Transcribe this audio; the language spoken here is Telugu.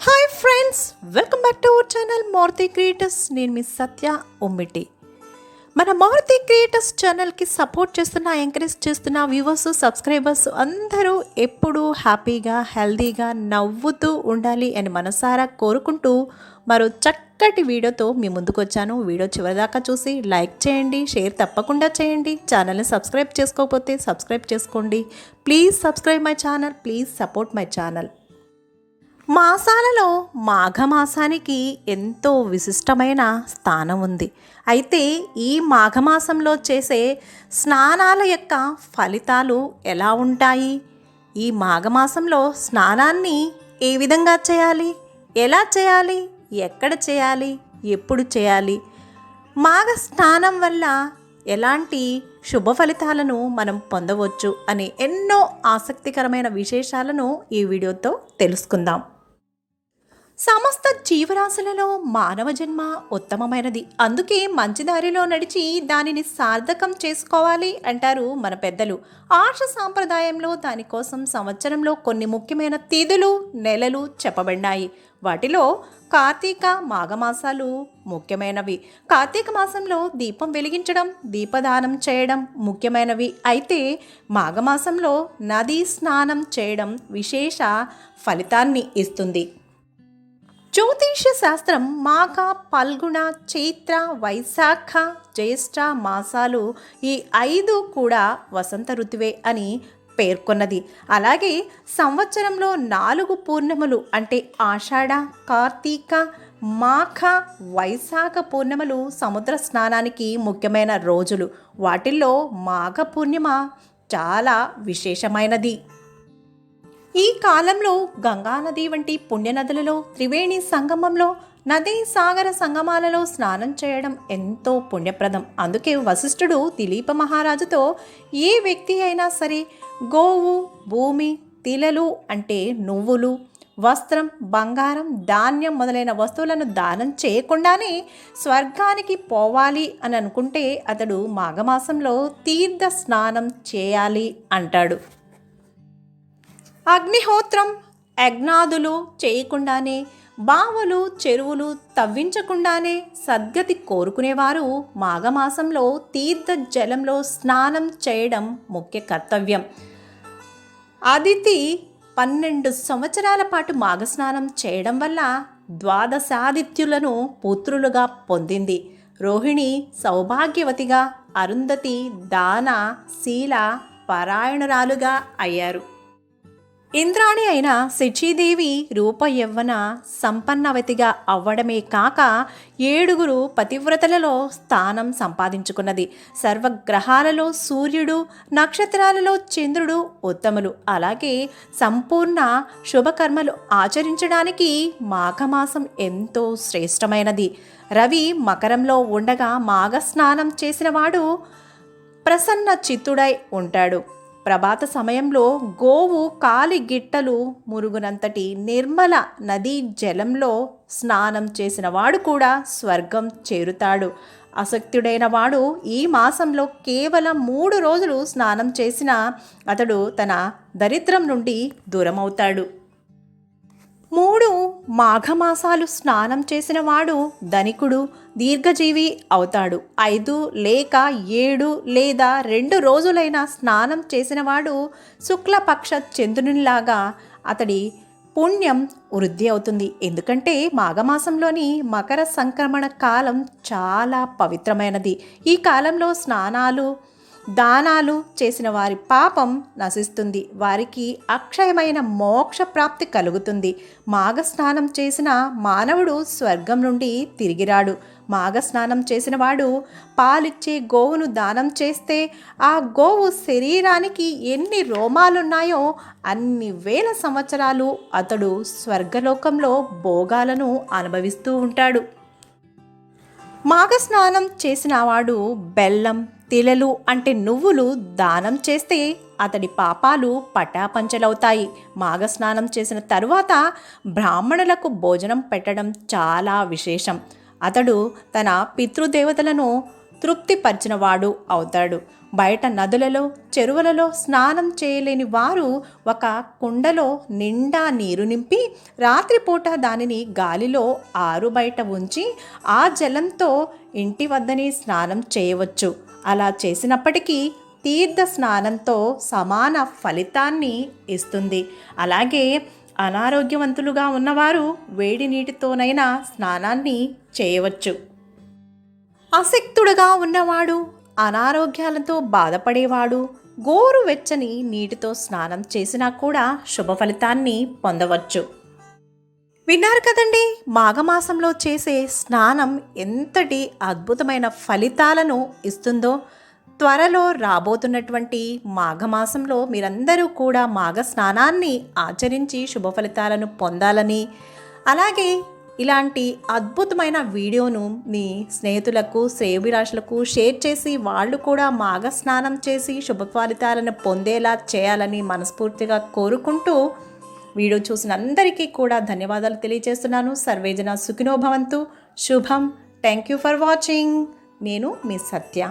Hi friends welcome back to our channel Maruti creators నేను మీ సత్య ఉమ్మిటి మన మారుతి క్రియేటర్స్ ఛానల్కి సపోర్ట్ చేస్తున్న ఎంకరేజ్ చేస్తున్న వ్యూవర్స్ సబ్స్క్రైబర్స్ అందరూ ఎప్పుడూ హ్యాపీగా హెల్దీగా నవ్వుతూ ఉండాలి అని మనసారా కోరుకుంటూ మరో చక్కటి వీడియోతో మీ ముందుకు వచ్చాను. వీడియో చివరిదాకా చూసి లైక్ చేయండి షేర్ తప్పకుండా చేయండి. ఛానల్ని సబ్స్క్రైబ్ చేసుకోకపోతే సబ్స్క్రైబ్ చేసుకోండి. Please subscribe my channel please support my channel మాసాలలో మాఘమాసానికి ఎంతో విశిష్టమైన స్థానం ఉంది. అయితే ఈ మాఘమాసంలో చేసే స్నానాల యొక్క ఫలితాలు ఎలా ఉంటాయి? ఈ మాఘమాసంలో స్నానాన్ని ఏ విధంగా చేయాలి? ఎలా చేయాలి? ఎక్కడ చేయాలి? ఎప్పుడు చేయాలి? మాఘ స్నానం వల్ల ఎలాంటి శుభ ఫలితాలను మనం పొందవచ్చు అనే ఎన్నో ఆసక్తికరమైన విశేషాలను ఈ వీడియోతో తెలుసుకుందాం. సమస్త జీవరాశులలో మానవ జన్మ ఉత్తమమైనది. అందుకే మంచి దారిలో నడిచి దానిని సార్థకం చేసుకోవాలి అంటారు మన పెద్దలు. ఆర్ష సాంప్రదాయంలో దానికోసం సంవత్సరంలో కొన్ని ముఖ్యమైన తీదులు నెలలు చెప్పబడినాయి. వాటిలో కార్తీక మాఘమాసాలు ముఖ్యమైనవి. కార్తీక మాసంలో దీపం వెలిగించడం దీపదానం చేయడం ముఖ్యమైనవి. అయితే మాఘమాసంలో నదీ స్నానం చేయడం విశేష ఫలితాన్ని ఇస్తుంది. జ్యోతిష శాస్త్రం మాఘ పల్గుణ చైత్ర వైశాఖ జ్యేష్ఠ మాసాలు ఈ ఐదు కూడా వసంత ఋతువే అని పేర్కొన్నది. అలాగే సంవత్సరంలో నాలుగు పూర్ణములు అంటే ఆషాఢ కార్తీక మాఘ వైశాఖ పూర్ణిమలు సముద్ర స్నానానికి ముఖ్యమైన రోజులు. వాటిల్లో మాఘ పూర్ణిమ చాలా విశేషమైనది. ఈ కాలంలో గంగానది వంటి పుణ్యనదులలో త్రివేణి సంగమంలో నదీ సాగర సంగమాలలో స్నానం చేయడం ఎంతో పుణ్యప్రదం. అందుకే వశిష్ఠుడు దిలీప మహారాజుతో ఏ వ్యక్తి అయినా సరే గోవు భూమి తిలలు అంటే నువ్వులు వస్త్రం బంగారం ధాన్యం మొదలైన వస్తువులను దానం చేయకుండానే స్వర్గానికి పోవాలి అని అనుకుంటే అతడు మాఘమాసంలో తీర్థ స్నానం చేయాలి అంటాడు. అగ్నిహోత్రం యజ్ఞాదులు చేయకుండానే బావులు చెరువులు తవ్వించకుండానే సద్గతి కోరుకునేవారు మాఘమాసంలో తీర్థ జలంలో స్నానం చేయడం ముఖ్య కర్తవ్యం. అదితి పన్నెండు సంవత్సరాల పాటు మాఘస్నానం చేయడం వల్ల ద్వాదశాదిత్యులను పుత్రులుగా పొందింది. రోహిణి సౌభాగ్యవతిగా అరుంధతి దాన శీల పరాయణురాలుగా అయ్యారు. ఇంద్రాణి అయిన శచీదేవి రూప యవ్వన సంపన్నవతిగా అవ్వడమే కాక ఏడుగురు పతివ్రతలలో స్థానం సంపాదించుకున్నది. సర్వగ్రహాలలో సూర్యుడు నక్షత్రాలలో చంద్రుడు ఉత్తములు. అలాగే సంపూర్ణ శుభకర్మలు ఆచరించడానికి మాఘమాసం ఎంతో శ్రేష్టమైనది. రవి మకరంలో ఉండగా మాఘ స్నానం చేసినవాడు ప్రసన్న చిత్తుడై ఉంటాడు. ప్రభాత సమయంలో గోవు కాలి గిట్టలు మురుగునంతటి నిర్మల నదీ జలంలో స్నానం చేసిన వాడు కూడా స్వర్గం చేరుతాడు. అసక్తుడైన వాడు ఈ మాసంలో కేవలం మూడు రోజులు స్నానం చేసిన అతడు తన దరిద్రం నుండి దూరమవుతాడు. మూడు మాఘమాసాలు స్నానం చేసిన వాడు ధనికుడు దీర్ఘజీవి అవుతాడు. ఐదు లేక ఏడు లేదా రెండు రోజులైన స్నానం చేసినవాడు శుక్లపక్ష చంద్రునిలాగా అతడి పుణ్యం వృద్ధి అవుతుంది. ఎందుకంటే మాఘమాసంలోని మకర సంక్రమణ కాలం చాలా పవిత్రమైనది. ఈ కాలంలో స్నానాలు దానాలు చేసిన వారి పాపం నశిస్తుంది. వారికి అక్షయమైన మోక్ష ప్రాప్తి కలుగుతుంది. మాఘ స్నానం చేసిన మానవుడు స్వర్గం నుండి తిరిగిరాడు. మాఘ స్నానం చేసిన వాడు పాలిచ్చే గోవును దానం చేస్తే ఆ గోవు శరీరానికి ఎన్ని రోమాలున్నాయో అన్ని వేల సంవత్సరాలు అతడు స్వర్గలోకంలో భోగాలను అనుభవిస్తూ ఉంటాడు. మాఘస్నానం చేసిన వాడు బెల్లం తిలలు అంటే నువ్వులు దానం చేస్తే అతడి పాపాలు పటాపంచలవుతాయి. మాఘస్నానం చేసిన తరువాత బ్రాహ్మణులకు భోజనం పెట్టడం చాలా విశేషం. అతడు తన పితృదేవతలను తృప్తిపరిచినవాడు అవుతాడు. బయట నదులలో చెరువులలో స్నానం చేయలేని వారు ఒక కుండలో నిండా నీరు నింపి రాత్రిపూట దానిని గాలిలో ఆరు బయట ఉంచి ఆ జలంతో ఇంటి వద్దనే స్నానం చేయవచ్చు. అలా చేసినప్పటికీ తీర్థ స్నానంతో సమాన ఫలితాన్ని ఇస్తుంది. అలాగే అనారోగ్యవంతులుగా ఉన్నవారు వేడి నీటితోనైనా స్నానాన్ని చేయవచ్చు. అసక్తుడుగా ఉన్నవాడు అనారోగ్యాలతో బాధపడేవాడు గోరు వెచ్చని నీటితో స్నానం చేసినా కూడా శుభ ఫలితాన్ని పొందవచ్చు. విన్నారు కదండి మాఘమాసంలో చేసే స్నానం ఎంతటి అద్భుతమైన ఫలితాలను ఇస్తుందో. త్వరలో రాబోతున్నటువంటి మాఘమాసంలో మీరందరూ కూడా మాఘ స్నానాన్ని ఆచరించి శుభ ఫలితాలను పొందాలని అలాగే ఇలాంటి అద్భుతమైన వీడియోను మీ స్నేహితులకు శ్రేయోభిలాషులకు షేర్ చేసి వాళ్ళు కూడా మాగ స్నానం చేసి శుభ ఫలితాలను పొందేలా చేయాలని మనస్ఫూర్తిగా కోరుకుంటూ వీడియో చూసిన అందరికీ కూడా ధన్యవాదాలు తెలియజేస్తున్నాను. సర్వేజన సుఖినోభవంతు శుభం. థ్యాంక్ యూ ఫర్ వాచింగ్ నేను మీ సత్య.